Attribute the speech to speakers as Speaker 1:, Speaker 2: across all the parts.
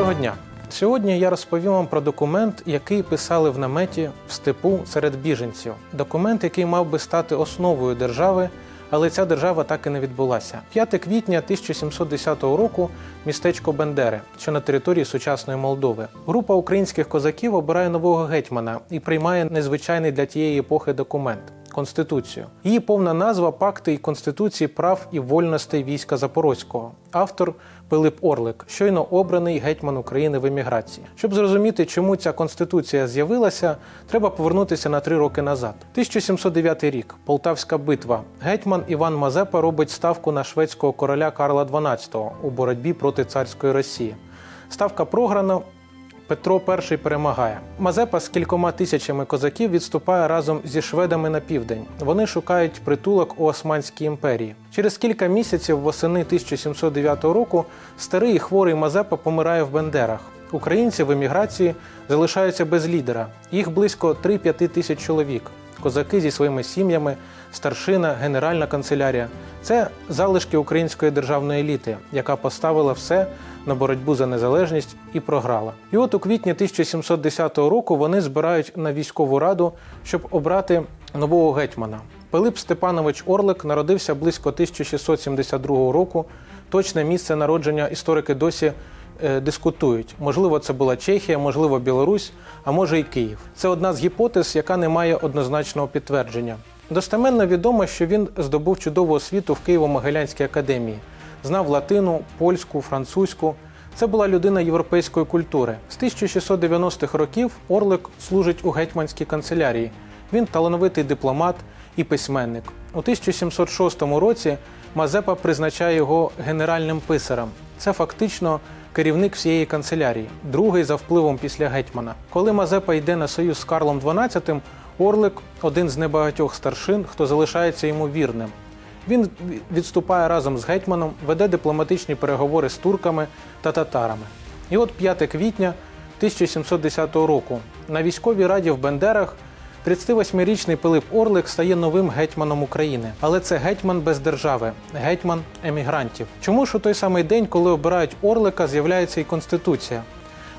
Speaker 1: Доброго дня! Сьогодні я розповім вам про документ, який писали в наметі в степу серед біженців. Документ, який мав би стати основою держави, але ця держава так і не відбулася. 5 квітня 1710 року містечко Бендери, що на території сучасної Молдови. Група українських козаків обирає нового гетьмана і приймає незвичайний для тієї епохи документ. Конституцію. Її повна назва Пакти і Конституції прав і вольностей війська Запорозького. Автор Пилип Орлик, щойно обраний гетьман України в еміграції. Щоб зрозуміти, чому ця конституція з'явилася, треба повернутися на три роки назад. 1709 рік, Полтавська битва. Гетьман Іван Мазепа робить ставку на шведського короля Карла XII у боротьбі проти царської Росії. Ставка програна. Петро І перемагає. Мазепа з кількома тисячами козаків відступає разом зі шведами на південь. Вони шукають притулок у Османській імперії. Через кілька місяців восени 1709 року старий і хворий Мазепа помирає в Бендерах. Українці в еміграції залишаються без лідера. Їх близько 3-5 тисяч чоловік. Козаки зі своїми сім'ями, старшина, генеральна канцелярія це залишки української державної еліти, яка поставила все на боротьбу за незалежність і програла. І от у квітні 1710 року вони збирають на військову раду, щоб обрати нового гетьмана. Пилип Степанович Орлик народився близько 1672 року. Точне місце народження історики досі е, дискутують. Можливо, це була Чехія, можливо, Білорусь, а може і Київ. Це одна з гіпотез, яка не має однозначного підтвердження. Достеменно відомо, що він здобув чудову освіту в Києво-Могилянській академії, знав латину, польську, французьку. Це була людина європейської культури. З 1690-х років Орлик служить у гетьманській канцелярії. Він талановитий дипломат і письменник. У 1706 році Мазепа призначає його генеральним писарем. Це фактично керівник всієї канцелярії, другий за впливом після гетьмана. Коли Мазепа йде на союз з Карлом XII, Орлик один з небагатьох старшин, хто залишається йому вірним. Він відступає разом з гетьманом, веде дипломатичні переговори з турками та татарами. І от 5 квітня 1710 року на військовій раді в Бендерах 38-річний Пилип Орлик стає новим гетьманом України. Але це гетьман без держави, гетьман емігрантів. Чому ж у той самий день, коли обирають Орлика, з'являється і Конституція?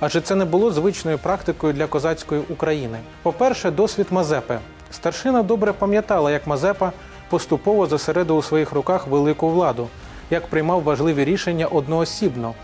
Speaker 1: Адже це не було звичною практикою для козацької України. По-перше, досвід Мазепи. Старшина добре пам'ятала, як Мазепа поступово зосередив у своїх руках велику владу, як приймав важливі рішення одноосібно.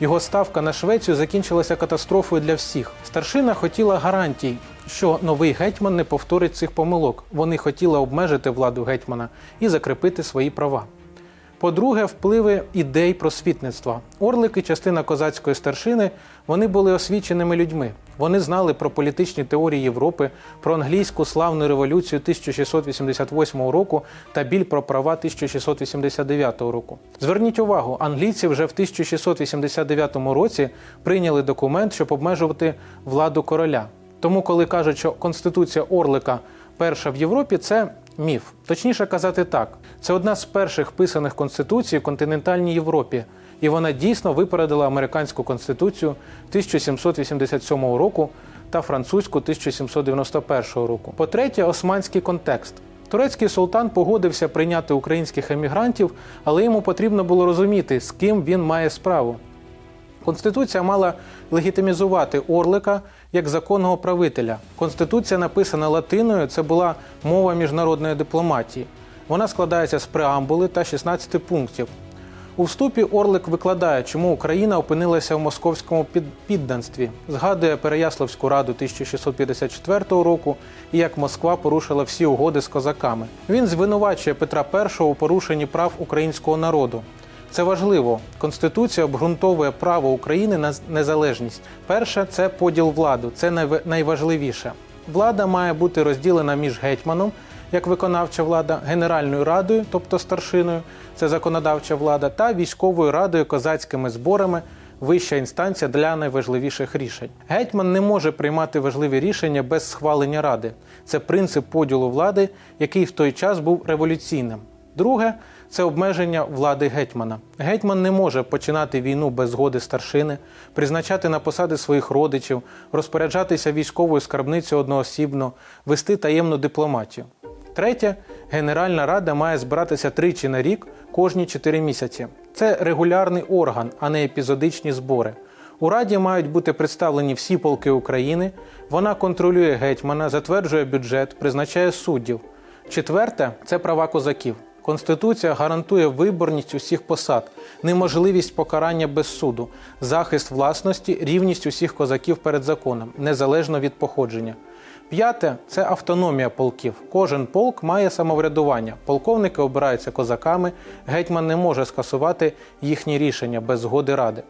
Speaker 1: Його ставка на Швецію закінчилася катастрофою для всіх. Старшина хотіла гарантій, що новий гетьман не повторить цих помилок. Вони хотіли обмежити владу гетьмана і закріпити свої права. По-друге, впливи ідей просвітництва. Орлики, частина козацької старшини, вони були освіченими людьми. Вони знали про політичні теорії Європи, про англійську славну революцію 1688 року та біль про права 1689 року. Зверніть увагу, англійці вже в 1689 році прийняли документ, щоб обмежувати владу короля. Тому, коли кажуть, що Конституція Орлика перша в Європі, це міф. Точніше казати так: це одна з перших писаних конституцій в континентальній Європі, і вона дійсно випередила американську конституцію 1787 року та французьку 1791 року. По-третє, османський контекст. Турецький султан погодився прийняти українських емігрантів, але йому потрібно було розуміти, з ким він має справу. Конституція мала легітимізувати Орлика як законного правителя. Конституція, написана латиною, це була мова міжнародної дипломатії. Вона складається з преамбули та 16 пунктів. У вступі Орлик викладає, чому Україна опинилася в московському під- підданстві, згадує Переяславську раду 1654 року і як Москва порушила всі угоди з козаками. Він звинувачує Петра І у порушенні прав українського народу. Це важливо. Конституція обґрунтовує право України на незалежність. Перше це поділ влади. Це найважливіше. Влада має бути розділена між гетьманом, як виконавча влада, Генеральною радою, тобто старшиною, це законодавча влада, та військовою радою, козацькими зборами, вища інстанція для найважливіших рішень. Гетьман не може приймати важливі рішення без схвалення ради. Це принцип поділу влади, який в той час був революційним. Друге це обмеження влади гетьмана. Гетьман не може починати війну без згоди старшини, призначати на посади своїх родичів, розпоряджатися військовою скарбницею одноосібно, вести таємну дипломатію. Третє, Генеральна рада має збиратися тричі на рік кожні чотири місяці. Це регулярний орган, а не епізодичні збори. У Раді мають бути представлені всі полки України. Вона контролює гетьмана, затверджує бюджет, призначає суддів. Четверте це права козаків. Конституція гарантує виборність усіх посад, неможливість покарання без суду, захист власності, рівність усіх козаків перед законом, незалежно від походження. П'яте це автономія полків. Кожен полк має самоврядування. Полковники обираються козаками, гетьман не може скасувати їхні рішення без згоди ради.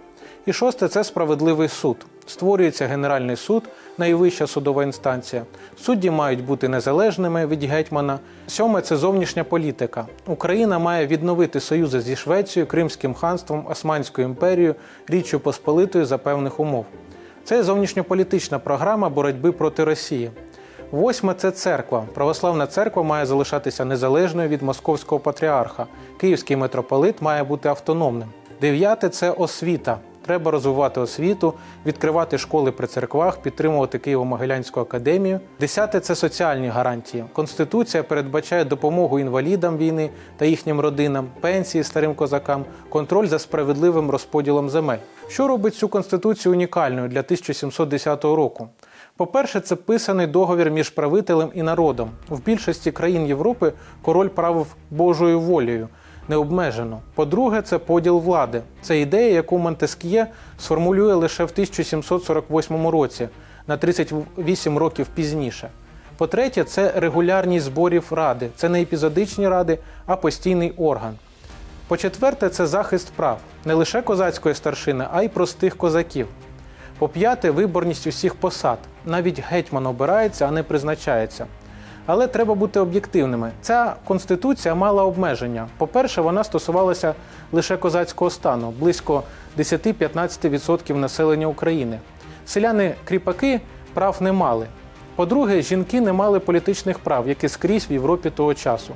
Speaker 1: І шосте це справедливий суд. Створюється Генеральний суд, найвища судова інстанція. Судді мають бути незалежними від гетьмана. Сьоме це зовнішня політика. Україна має відновити союзи зі Швецією, Кримським ханством, Османською імперією, Річчю Посполитою за певних умов. Це зовнішньополітична програма боротьби проти Росії. Восьме це церква. Православна церква має залишатися незалежною від московського патріарха. Київський митрополит має бути автономним. Дев'яте це освіта. Треба розвивати освіту, відкривати школи при церквах, підтримувати Києво-Могилянську академію. Десяте це соціальні гарантії. Конституція передбачає допомогу інвалідам війни та їхнім родинам, пенсії старим козакам, контроль за справедливим розподілом земель. Що робить цю конституцію унікальною для 1710 року? По-перше, це писаний договір між правителем і народом. В більшості країн Європи король правив Божою волею, необмежено. По-друге, це поділ влади. Це ідея, яку Монтеск'є сформулює лише в 1748 році, на 38 років пізніше. По-третє, це регулярність зборів ради. Це не епізодичні ради, а постійний орган. По-четверте, це захист прав не лише козацької старшини, а й простих козаків. По-п'яте, виборність усіх посад. Навіть гетьман обирається, а не призначається. Але треба бути об'єктивними. Ця конституція мала обмеження. По-перше, вона стосувалася лише козацького стану, близько 10-15% населення України. Селяни-кріпаки прав не мали. По-друге, жінки не мали політичних прав, які скрізь в Європі того часу.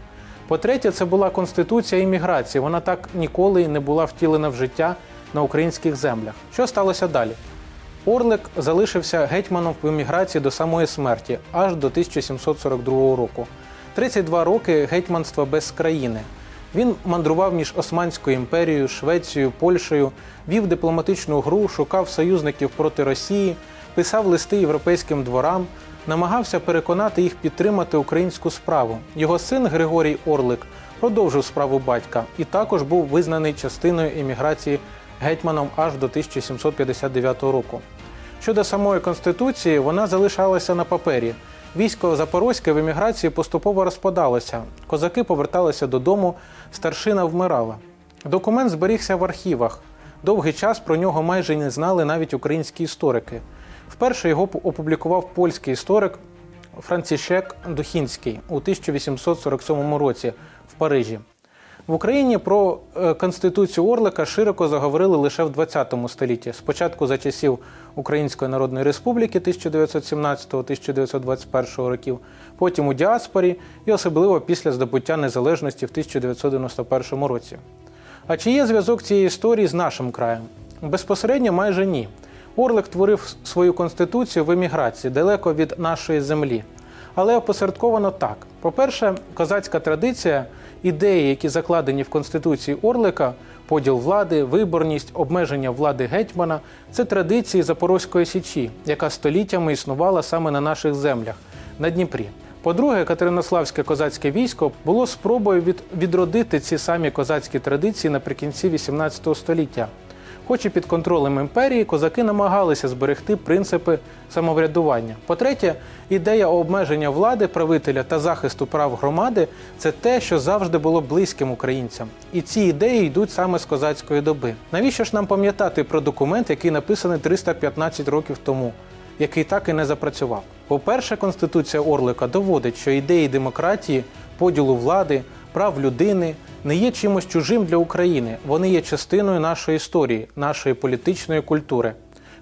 Speaker 1: По-третє, це була конституція імміграції. Вона так ніколи і не була втілена в життя на українських землях. Що сталося далі? Орлик залишився гетьманом в еміграції до самої смерті, аж до 1742 року. 32 роки гетьманства без країни. Він мандрував між Османською імперією, Швецією, Польщею, вів дипломатичну гру, шукав союзників проти Росії, писав листи європейським дворам, намагався переконати їх підтримати українську справу. Його син Григорій Орлик продовжив справу батька і також був визнаний частиною еміграції гетьманом аж до 1759 року. Щодо самої конституції, вона залишалася на папері. Військо Запорозьке в еміграції поступово розпадалося. Козаки поверталися додому, старшина вмирала. Документ зберігся в архівах. Довгий час про нього майже не знали навіть українські історики. Вперше його опублікував польський історик Францішек Духінський у 1847 році в Парижі. В Україні про е, конституцію Орлика широко заговорили лише в 20 столітті. Спочатку за часів Української Народної Республіки 1917-1921 років, потім у діаспорі і особливо після здобуття незалежності в 1991 році. А чи є зв'язок цієї історії з нашим краєм? Безпосередньо майже ні. Орлик творив свою конституцію в еміграції далеко від нашої землі. Але опосередковано так: по-перше, козацька традиція, ідеї, які закладені в Конституції Орлика, поділ влади, виборність, обмеження влади гетьмана це традиції Запорозької січі, яка століттями існувала саме на наших землях на Дніпрі. По-друге, Катеринославське козацьке військо було спробою від, відродити ці самі козацькі традиції наприкінці XVIII століття. Хоч і під контролем імперії, козаки намагалися зберегти принципи самоврядування. По-третє, ідея обмеження влади правителя та захисту прав громади це те, що завжди було близьким українцям. І ці ідеї йдуть саме з козацької доби. Навіщо ж нам пам'ятати про документ, який написаний 315 років тому? який так і не запрацював. По-перше, Конституція Орлика доводить, що ідеї демократії, поділу влади, прав людини не є чимось чужим для України. Вони є частиною нашої історії, нашої політичної культури.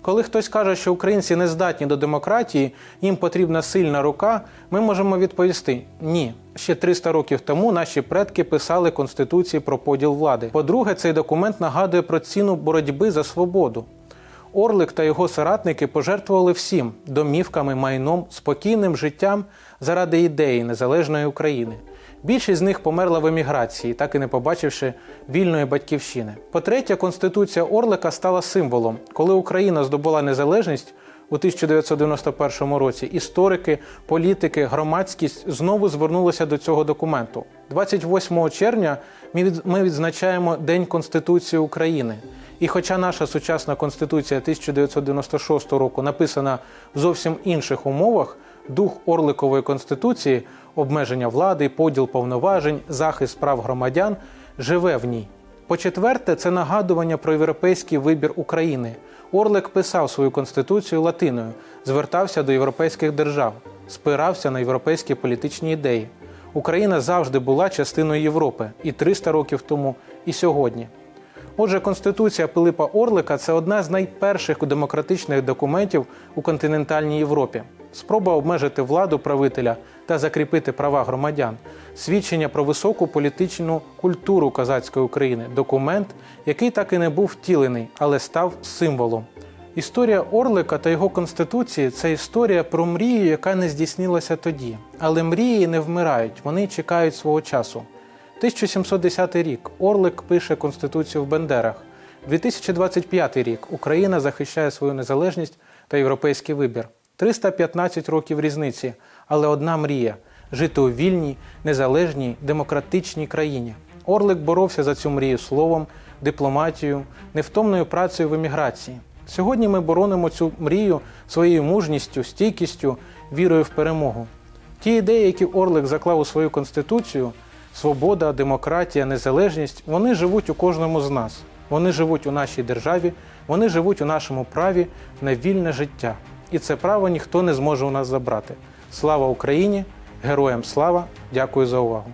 Speaker 1: Коли хтось каже, що українці не здатні до демократії, їм потрібна сильна рука, ми можемо відповісти ні. Ще 300 років тому наші предки писали конституції про поділ влади. По-друге, цей документ нагадує про ціну боротьби за свободу. Орлик та його соратники пожертвували всім домівками, майном, спокійним життям заради ідеї незалежної України. Більшість з них померла в еміграції, так і не побачивши вільної батьківщини. По-третє, конституція Орлика стала символом. Коли Україна здобула незалежність у 1991 році, історики, політики, громадськість знову звернулися до цього документу. 28 червня ми відзначаємо День Конституції України. І хоча наша сучасна конституція 1996 року написана в зовсім інших умовах, дух Орликової конституції, обмеження влади, поділ повноважень, захист прав громадян живе в ній. По-четверте, це нагадування про європейський вибір України. Орлик писав свою конституцію латиною, звертався до європейських держав, спирався на європейські політичні ідеї. Україна завжди була частиною Європи і 300 років тому, і сьогодні. Отже, Конституція Пилипа Орлика це одна з найперших демократичних документів у континентальній Європі. Спроба обмежити владу правителя та закріпити права громадян, свідчення про високу політичну культуру козацької України, документ, який так і не був втілений, але став символом. Історія Орлика та його конституції це історія про мрію, яка не здійснилася тоді. Але мрії не вмирають, вони чекають свого часу. 1710 рік Орлик пише Конституцію в Бендерах. 2025 рік Україна захищає свою незалежність та європейський вибір. 315 років різниці, але одна мрія жити у вільній, незалежній, демократичній країні. Орлик боровся за цю мрію словом, дипломатією, невтомною працею в еміграції. Сьогодні ми боронимо цю мрію своєю мужністю, стійкістю, вірою в перемогу. Ті ідеї, які Орлик заклав у свою конституцію, свобода, демократія, незалежність, вони живуть у кожному з нас. Вони живуть у нашій державі, вони живуть у нашому праві на вільне життя. І це право ніхто не зможе у нас забрати. Слава Україні! Героям слава! Дякую за увагу!